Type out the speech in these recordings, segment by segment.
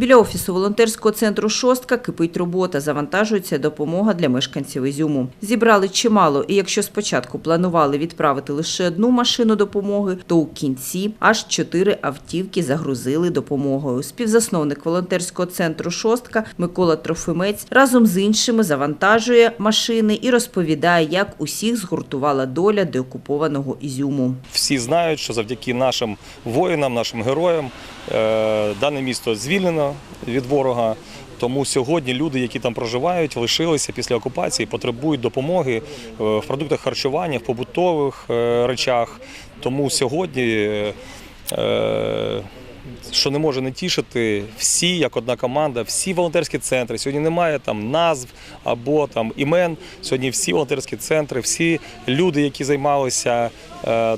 Біля офісу волонтерського центру «Шостка» кипить робота, завантажується допомога для мешканців Ізюму. Зібрали чимало, і якщо спочатку планували відправити лише одну машину допомоги, то у кінці аж чотири автівки загрузили допомогою. Співзасновник волонтерського центру «Шостка» Микола Трофимець разом з іншими завантажує машини і розповідає, як усіх згуртувала доля деокупованого Ізюму. Всі знають, що завдяки нашим воїнам, нашим героям е, дане місто звільнено від ворога. Тому сьогодні люди, які там проживають, лишилися після окупації, потребують допомоги е, в продуктах харчування, в побутових е, речах. Тому сьогодні, е, що не може не тішити, всі, як одна команда, всі волонтерські центри. Сьогодні немає там назв або там імен. Сьогодні всі волонтерські центри, всі люди, які займалися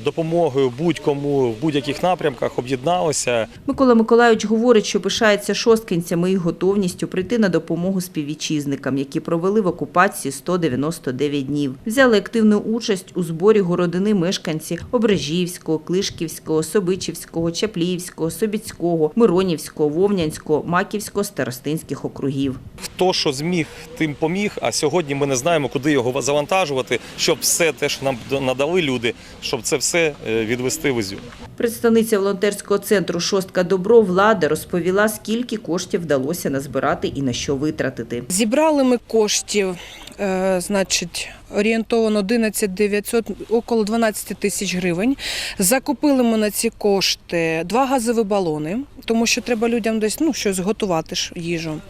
допомогою будь-кому в будь-яких напрямках, об'єдналися. Микола Миколайович говорить, що пишається шосткинцями і готовністю прийти на допомогу співвітчизникам, які провели в окупації 199 днів. Взяли активну участь у зборі городини мешканці Обрежівського, Клишківського, Собичівського, Чапліївського, Собіцького, Миронівського, Вовнянського, Маківського старостинських округів. Хто що зміг, тим поміг. А сьогодні ми не знаємо, куди його завантажувати, щоб все те, що нам надали люди, щоб це все е, відвести в Ізюм. Представниця волонтерського центру «Шостка Добро» Влада розповіла, скільки коштів вдалося назбирати і на що витратити. Зібрали ми коштів, значить, орієнтовано 11 900, около 12 тисяч гривень. Закупили ми на ці кошти два газові балони, тому що треба людям десь ну, щось готувати ж їжу.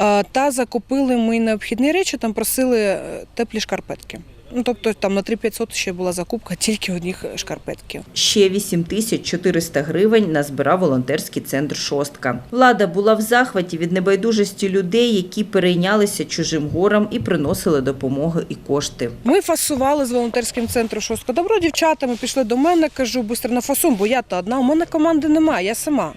Е, Та закупили ми необхідні речі, там просили е, теплі шкарпетки. Ну, тобто там на 3500 ще була закупка тільки одних шкарпетків. Ще 8400 гривень назбирав волонтерський центр «Шостка». Влада була в захваті від небайдужості людей, які перейнялися чужим горем і приносили допомогу і кошти. Ми фасували з волонтерським центром Шостка Добро. Дівчата, ми пішли до мене, кажу, швидко на фасун, бо я то одна, у мене команди немає, я сама.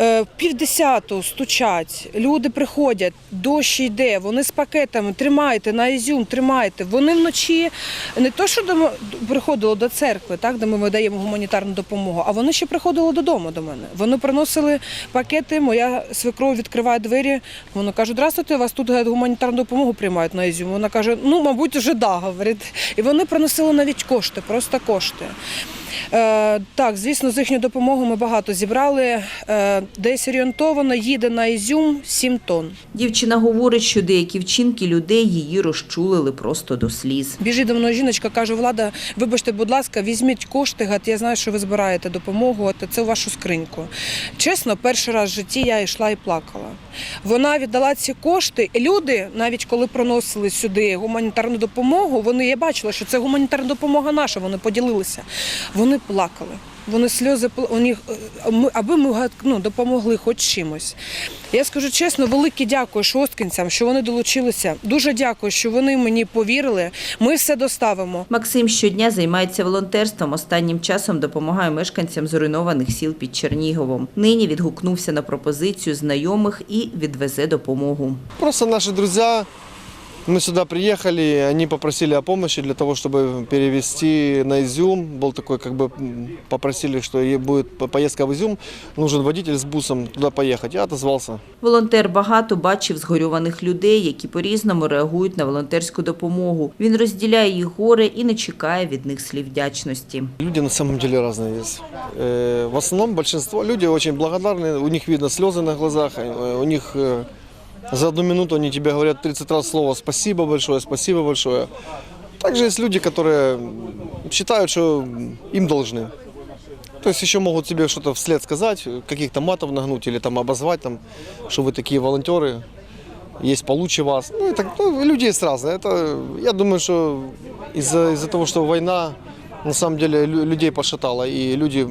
Е, Півдесяту стучать, люди приходять, дощ йде, вони з пакетами, тримайте на ізюм, тримайте. Вони вночі не то, що приходили до церкви, так, де ми видаємо гуманітарну допомогу, а вони ще приходили додому до мене. Вони приносили пакети, моя свекров відкриває двері, вона каже, здравствуйте, вас тут гуманітарну допомогу приймають на ізюм. Вона каже, ну, мабуть, вже да, говорить. І вони приносили навіть кошти, просто кошти. Е, так, звісно, з їхньою допомогою ми багато зібрали. Е, десь орієнтовано їде на Ізюм 7 тонн. Дівчина говорить, що деякі вчинки людей її розчулили просто до сліз. Біжить до мною жіночка, каже, Влада, вибачте, будь ласка, візьміть кошти, гад, я знаю, що ви збираєте допомогу, от це в вашу скриньку. Чесно, перший раз в житті я йшла і плакала. Вона віддала ці кошти, і люди, навіть коли приносили сюди гуманітарну допомогу, вони я бачила, що це гуманітарна допомога наша, вони поділилися. Вони плакали. Вони сльози у них, е, ми- аби ми ну, допомогли хоч чимось. Я скажу чесно, велике дякую шосткинцям, що вони долучилися. Дуже дякую, що вони мені повірили. Ми все доставимо. Максим щодня займається волонтерством. Останнім часом допомагає мешканцям зруйнованих сіл під Черніговом. Нині відгукнувся на пропозицію знайомих і відвезе допомогу. Просто наши друзья, мы сюда приехали, они попросили о помощи для того, чтобы перевести на Изюм. Был такой, как бы, м, попросили, что ей будет по- поездка в Изюм, нужен водитель с бусом туда поехать. Я отозвался. Волонтер багато бачив згорюваних людей, які по-різному реагують на волонтерську допомогу. Він розділяє їх горе і не чекає від них слів вдячності. Люди на самом деле разные есть. Э, В основном большинство люди очень благодарны, у них видно слезы на глазах, э, у них э, за одну минуту они тебе говорят 30 раз слово «спасибо большое, спасибо большое». Также есть люди, которые считают, что им должны. То есть еще могут тебе что-то вслед сказать, каких-то матов нагнуть или там обозвать, там, что вы такие волонтеры, есть получше вас. Ну, и так, ну, люди есть разные. Это, я думаю, что из-за из того, что война на самом деле лю- людей пошатала, и люди,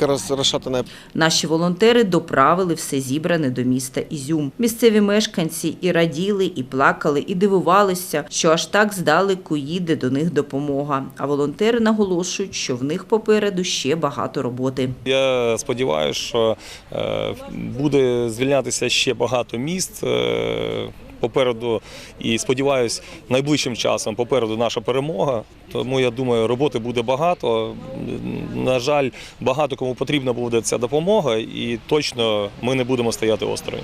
раз, расшатанная. Наші волонтери доправили все зібране до міста Ізюм. Місцеві мешканці і раділи, і плакали, і дивувалися, що аж так здалеку їде до них допомога. А волонтери наголошують, що в них попереду ще багато роботи. Я сподіваюся, що е, буде звільнятися ще багато міст. Попереду і сподіваюся, найближчим часом попереду наша перемога. Тому я думаю, роботи буде багато. На жаль, багато кому потрібна буде ця допомога, і точно ми не будемо стояти осторонь.